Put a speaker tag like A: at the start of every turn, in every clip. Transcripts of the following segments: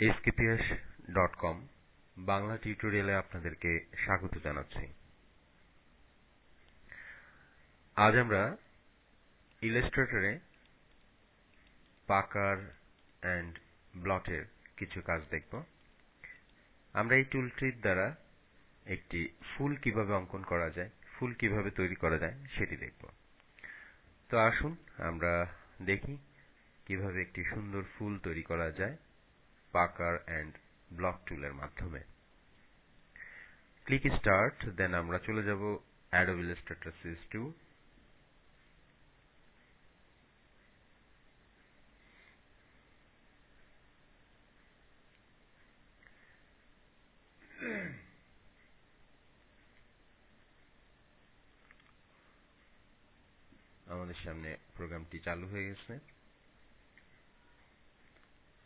A: এসকেপিএস dot com Bangla টিউটোরিয়ালে আপনাদেরকে স্বাগত জানাচ্ছি। আজ আমরা ইলাস্ট্রেটরে পাকার অ্যান্ড ব্লটের কিছু কাজ দেখব। আমরা এই টুলটির দ্বারা একটি ফুল কীভাবে অঙ্কন করা যায়, ফুল কীভাবে তৈরি করা যায় সেটি দেখব। তো আসুন আমরা দেখি কীভাবে একটি সুন্দর ফুল তৈরি করা যায়। পাকার অ্যান্ড ব্লক টুলের মাধ্যমে। ক্লিক স্টার্ট দেন আমরা চলে যাব অ্যাডোব ইলাস্ট্রেটর 2 আমাদের সামনে প্রোগ্রামটি চালু হয়ে গেছে।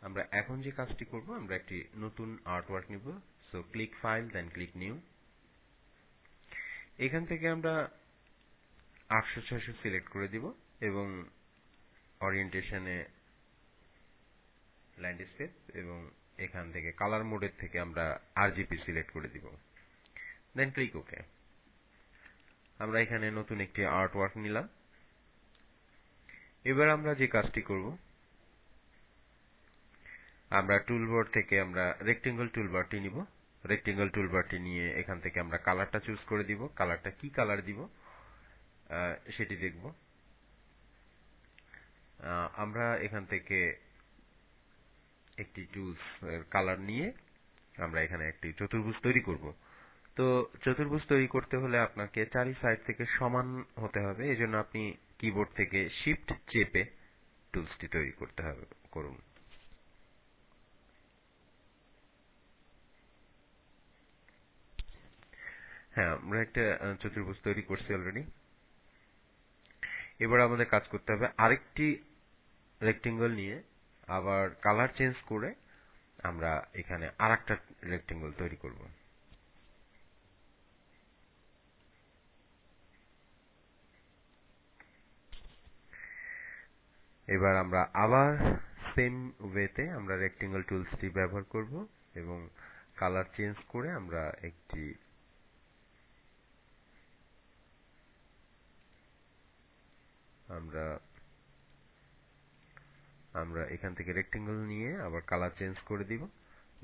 A: আমরা এখন যে কাজটি করব, আমরা একটি নতুন আর্টওয়ার্ক নিব। So click file then click new এখান থেকে আমরা আটশো ছয়শো সিলেক্ট করে দিব এবং অরিয়েন্টেশনে ল্যান্ডস্কেপ এবং এখান থেকে কালার মোডের থেকে আমরা আরজিপি সিলেক্ট করে দিব। দেন ক্লিক ওকে আমরা এখানে নতুন একটি আর্টওয়ার্ক নিলাম। এবার আমরা যে কাজটি করব আমরা টুলবার থেকে আমরা রেক্টেঙ্গল টুলবারটি নিব। রেক্টেঙ্গল টুলবারটি নিয়ে এখান থেকে আমরা কালারটা চুজ করে দিব। কালারটা কি কালার দিব? সেটি দেখব। আমরা এখান থেকে একটি টুলস কালার নিয়ে আমরা এখানে একটি চতুর্ভুজ তৈরি করব। তো চতুর্ভুজ তৈরি করতে হলে আপনাকে চারি সাইড থেকে সমান হতে হবে। এজন্য আপনি কিবোর্ড থেকে শিফট চেপে টুলসটি তৈরি করতে হবে, করুন। হ্যাঁ আমরা একটা চতুর্ভুজ তৈরি করছি অলরেডি এবার আমাদের কাজ করতে হবে আরেকটি রেক্টেঙ্গল নিয়ে আবার কালার চেঞ্জ করে আমরা এখানে আরেকটা রেক্টেঙ্গল তৈরি করব। এবার আমরা আবার সেম ওয়েতে আমরা রেক্টেঙ্গল টুলসটি ব্যবহার করব এবং কালার চেঞ্জ করে আমরা একটি আমরা আমরা এখান থেকে রেক্টেঙ্গল নিয়ে আবার কালার চেঞ্জ করে দিব।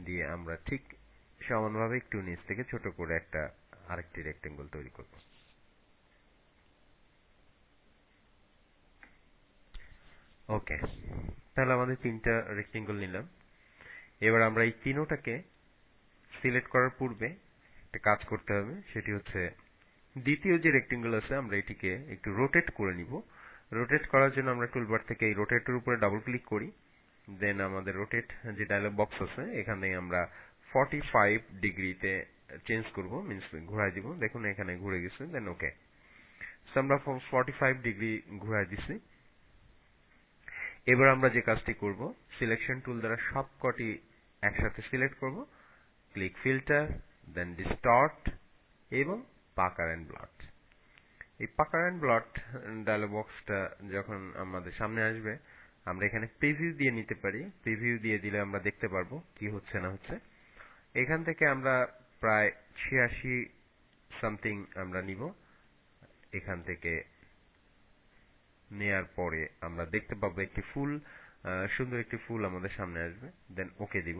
A: দিয়ে আমরা ঠিক সমানভাবে একটু নিচ থেকে ছোট করে একটা আরেকটি রেক্টেঙ্গল তৈরি করব। ওকে, তাহলে আমাদের তিনটা রেক্টেঙ্গল নিলাম। এবার আমরা এই তিনোটাকে সিলেক্ট করার পূর্বে একটা কাজ করতে হবে, সেটি হচ্ছে দ্বিতীয় যে রেক্টেঙ্গল আছে, আমরা এটিকে একটু রোটেট করে নিব। রোটেট করার জন্য আমরা টুল টুলবার থেকে এই রোটেটের উপরে ডাবল ক্লিক করি। দেন আমাদের রোটেট যে ডায়লগ বক্স আছে, এখানে আমরা 45 ডিগ্রিতে চেঞ্জ করব মিন্স ঘোরায় দিব। দেখুন এখানে ঘুরে গেছে দেন ওকে আমরা 45 ডিগ্রি ঘোরায় দিছি। এবার আমরা যে কাজটি করব সিলেকশন টুল দ্বারা সবকটি একসাথে সিলেক্ট করব। ক্লিক ফিল্টার দেন ডিস্টর্ট এবং পাকার এন্ড ব্লট এই পাকার এন্ড ব্লট ডায়লগ বক্সটা যখন আমাদের সামনে আসবে, আমরা এখানে প্রিভিউ দিয়ে নিতে পারি। প্রিভিউ দিয়ে দিলে আমরা দেখতে পারব কি হচ্ছে না হচ্ছে। এখান থেকে আমরা প্রায় ছিয়াশি সামথিং আমরা নিব। এখান থেকে নেয়ার পরে আমরা দেখতে পাবো একটি ফুল সুন্দর একটি ফুল আমাদের সামনে আসবে। দেন ওকে দিব।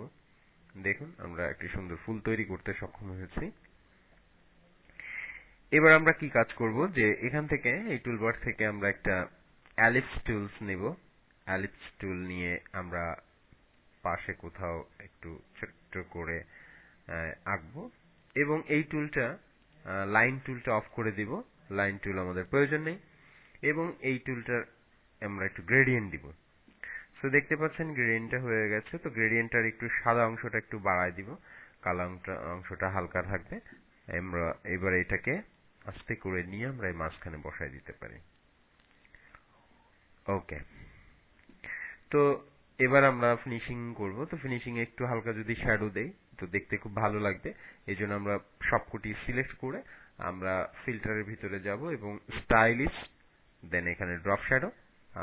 A: দেখুন, আমরা একটি সুন্দর ফুল তৈরি করতে সক্ষম হয়েছি। এবার আমরা কি কাজ করব? যে এখান থেকে, এই টুলবার থেকে আমরা একটা অ্যালিপস টুলস নেব। অ্যালিপস টুল নিয়ে আমরা পাশে কোথাও একটু ছোট্ট করে আঁকবো। এবং এই টুলটা লাইন টুলটা অফ করে দিব। লাইন টুল আমাদের প্রয়োজন নেই। এবং এই টুলটার আমরা একটু গ্রেডিয়েন্ট দিব। সো দেখতে পাচ্ছেন গ্রেডিয়েন্টটা হয়ে গেছে। তো গ্রেডিয়েন্টটার একটু সাদা অংশটা একটু বাড়ায় দিব। কালো অংশটা হালকা থাকবে। আমরা এবার এটাকে আস্তে করে নিয়ে আমরা এই মাঝখানে বসায় দিতে পারি। ওকে তো এবার আমরা ফিনিশিং করব। তো ফিনিশিং একটু হালকা যদি শ্যাডো দেই, তো দেখতে খুব ভালো লাগবে। এই জন্য আমরা সবকটি সিলেক্ট করে আমরা ফিল্টারের ভিতরে যাব এবং স্টাইলিশ দেন এখানে ড্রপ শ্যাডো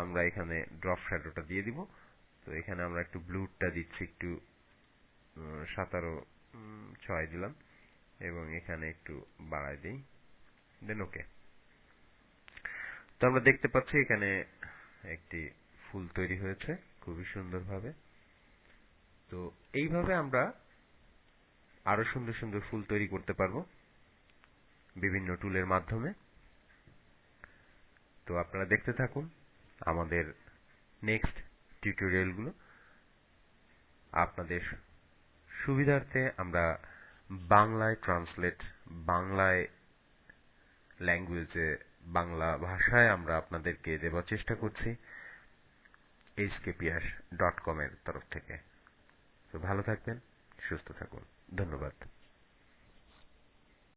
A: আমরা এখানে ড্রপ শ্যাডোটা দিয়ে দিব। তো এখানে আমরা একটু ব্লুটা দিচ্ছি, একটু সাতারো ছয় দিলাম এবং এখানে একটু বাড়াই দিই। দেন ওকে তো আমরা দেখতে পাচ্ছি এখানে একটি ফুল তৈরি হয়েছে, খুবই সুন্দরভাবে। তো এইভাবে আমরা আরও সুন্দর সুন্দর ফুল তৈরি করতে পারব বিভিন্ন টুলের মাধ্যমে। তো আপনারা দেখতে থাকুন আমাদের নেক্সট টিউটোরিয়ালগুলো আপনাদের সুবিধার্থে আমরা বাংলায় ট্রান্সলেট বাংলায় ল্যাঙ্গুয়েজে বাংলা ভাষায় আমরা আপনাদেরকে দেওয়ার চেষ্টা করছি এইচকেপিএস ডট কম এর তরফ থেকে। তো ভালো থাকবেন, সুস্থ থাকুন। ধন্যবাদ।